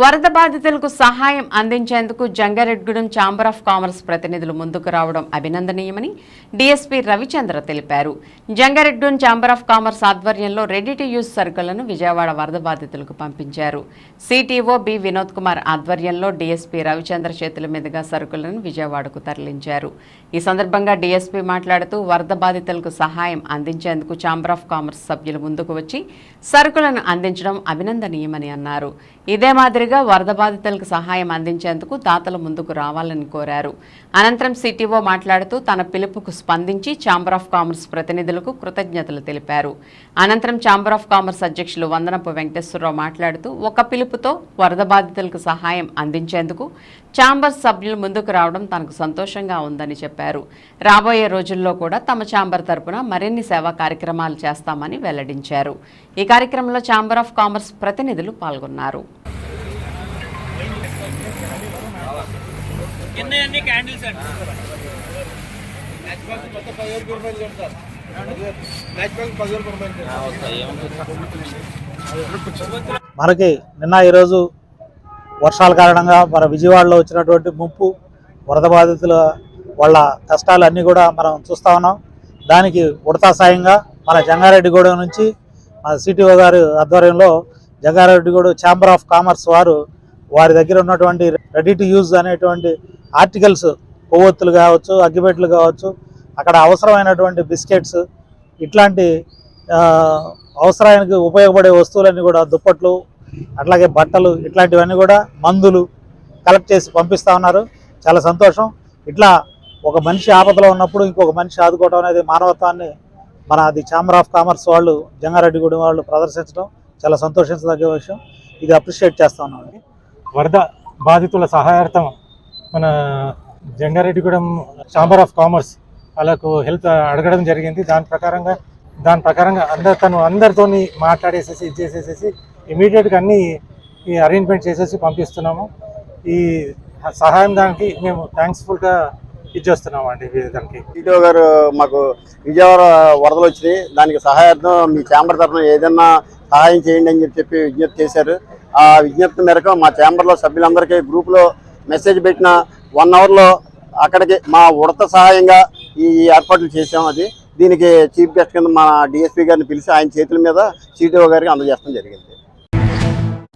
వరద బాధితులకు సహాయం అందించేందుకు జంగారెడ్గూడెం ఛాంబర్ ఆఫ్ కామర్స్ ప్రతినిధులు ముందుకు రావడం అభినందనీయమని డీఎస్పీ రవిచంద్ర తెలిపారు. జంగారెడ్గూడెం ఛాంబర్ ఆఫ్ కామర్స్ ఆధ్వర్యంలో రెడీ టు యూజ్ సరుకులను విజయవాడ వరద బాధితులకు పంపించారు. సిటీఓ బి వినోద్ కుమార్ ఆధ్వర్యంలో డీఎస్పీ రవిచంద్ర చేతుల మీదుగా సరుకులను విజయవాడకు తరలించారు. ఈ సందర్భంగా డీఎస్పీ మాట్లాడుతూ వరద బాధితులకు సహాయం అందించేందుకు ఛాంబర్ ఆఫ్ కామర్స్ సభ్యులు ముందుకు వచ్చి సరుకులను అందించడం అభినందనీయమని అన్నారు. ఇదే మాదిరిగా వరద బాధితులకు సహాయం అందించేందుకు దాతలు ముందుకు రావాలని కోరారు. అనంతరం సిటీఓ మాట్లాడుతూ తన పిలుపుకు స్పందించి ఛాంబర్ ఆఫ్ కామర్స్ ప్రతినిధులకు కృతజ్ఞతలు తెలిపారు. అనంతరం ఛాంబర్ ఆఫ్ కామర్స్ అధ్యక్షులు వందనపు వెంకటేశ్వరరావు మాట్లాడుతూ ఒక పిలుపుతో వరద బాధితులకు సహాయం అందించేందుకు ఛాంబర్ సభ్యులు ముందుకు రావడం తనకు సంతోషంగా ఉందని చెప్పారు. రాబోయే రోజుల్లో కూడా తమ ఛాంబర్ తరపున మరిన్ని సేవా కార్యక్రమాలు చేస్తామని వెల్లడించారు. ఈ కార్యక్రమంలో ఛాంబర్ ఆఫ్ కామర్స్ ప్రతినిధులు పాల్గొన్నారు కింద అన్ని క్యాండిల్స్ అండి. మనకి నిన్న ఈరోజు వర్షాల కారణంగా మన విజయవాడలో వచ్చినటువంటి ముప్పు వరద బాధితుల వాళ్ళ కష్టాలు అన్నీ కూడా మనం చూస్తా ఉన్నాం. దానికి ఉడతా సాయంగా మన జంగారెడ్డిగూడెం నుంచి మన సిటిఓ గారి ఆధ్వర్యంలో జంగారెడ్డిగూడెం ఛాంబర్ ఆఫ్ కామర్స్ వారు వారి దగ్గర ఉన్నటువంటి రెడీ టు యూజ్ అనేటువంటి ఆర్టికల్స్ కొవ్వొత్తులు కావచ్చు అగ్గిపెట్లు కావచ్చు అక్కడ అవసరమైనటువంటి బిస్కెట్స్ ఇట్లాంటి అవసరానికి ఉపయోగపడే వస్తువులన్నీ కూడా దుప్పట్లు అట్లాగే బట్టలు ఇట్లాంటివన్నీ కూడా మందులు కలెక్ట్ చేసి పంపిస్తా ఉన్నారు. చాలా సంతోషం. ఇట్లా ఒక మనిషి ఆపదలో ఉన్నప్పుడు ఇంకొక మనిషి ఆదుకోవడం అనేది మానవత్వాన్ని మన అది ఛాంబర్ ఆఫ్ కామర్స్ వాళ్ళు జంగారెడ్డిగూడెం వాళ్ళు ప్రదర్శించడం చాలా సంతోషించదగ్గ విషయం. ఇది అప్రిషియేట్ చేస్తా ఉన్నాం వరద బాధితుల సహాయార్థం మన జంగారెడ్డిగూడెం ఛాంబర్ ఆఫ్ కామర్స్ వాళ్ళకు హెల్ప్ అడగడం జరిగింది. దాని ప్రకారంగా దాని ప్రకారంగా అందరు తను అందరితోని మాట్లాడేసేసి ఇది చేసేసేసి ఇమీడియట్గా అన్నీ ఈ అరేంజ్మెంట్ చేసేసి పంపిస్తున్నాము. ఈ సహాయం దానికి మేము థ్యాంక్స్ఫుల్గా ఇచ్చేస్తున్నామండి దానికి ఈటో గారు మాకు విజయవాడ వరదలు వచ్చినాయి. దానికి సహాయార్థం మీ ఛాంబర్ తరఫున ఏదైనా సహాయం చేయండి అని చెప్పి చెప్పి విజ్ఞప్తి చేశారు. ఆ విజ్ఞప్తి మేరకు మా ఛాంబర్లో సభ్యులందరికీ గ్రూప్లో మెసేజ్ పెట్టిన వన్ అవర్లో అక్కడికి మా ఉడత సహాయంగా ఈ ఏర్పాట్లు చేసాం అది. దీనికి చీఫ్ గెస్ట్ కింద మా డిఎస్పీ గారిని పిలిచి ఆయన చేతుల మీద సిటిఓ గారికి అందజేయడం జరిగింది.